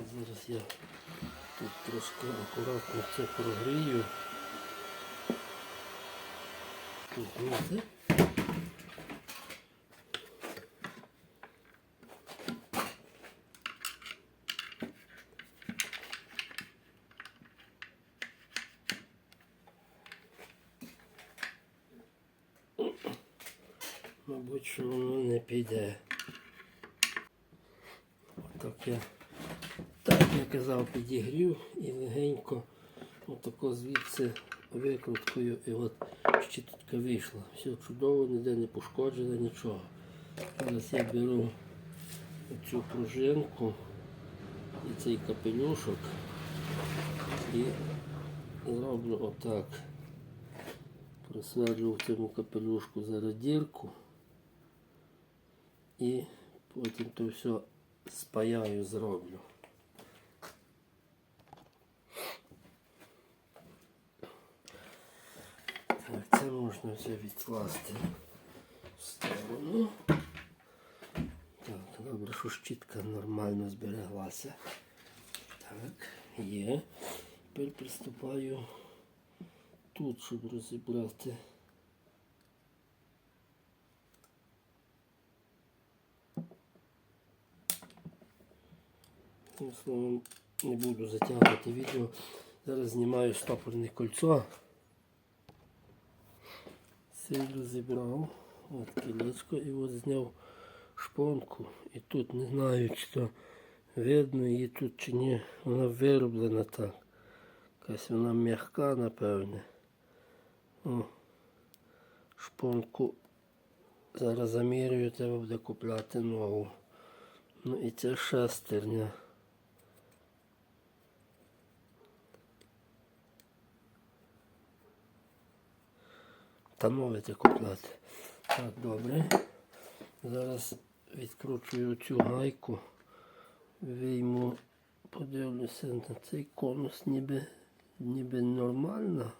От зараз я тут трошки акуратно це прогрію. Тут знаєте, Мабуть, що воно не піде. Отак я, так я казав, підігрів і легенько отако звідси викруткою і от щітка вийшла. Все чудово, ніде не пошкоджено, нічого. Зараз я беру цю пружинку і цей капелюшок і зроблю отак. Просверлю в цьому капелюшку зараз дірку і потім то все спаяю, зроблю. Так, це можна все відкласти в сторону. Так, добре, що щітка нормально збереглася. Так, є. Тепер приступаю тут, щоб розібрати. Словом, не буду затягувати відео. Зараз знімаю стопорне кольцо. Сильно зібрав. От кілечко і от зняв шпонку. І тут не знаю, чи то видно її тут чи ні. Вона вироблена так. Якась вона м'яка, напевне. О, шпонку зараз замірюю, треба буде купляти нову. Ну і це шестерня. Та нове. Так, добре. Зараз відкручую цю гайку, вийму, подивлюся на цей конус ніби, ніби нормально.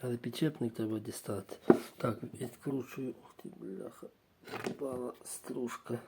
Але підчепник треба дістати. Так, відкручую. Ух ти, бляха, впала стружка.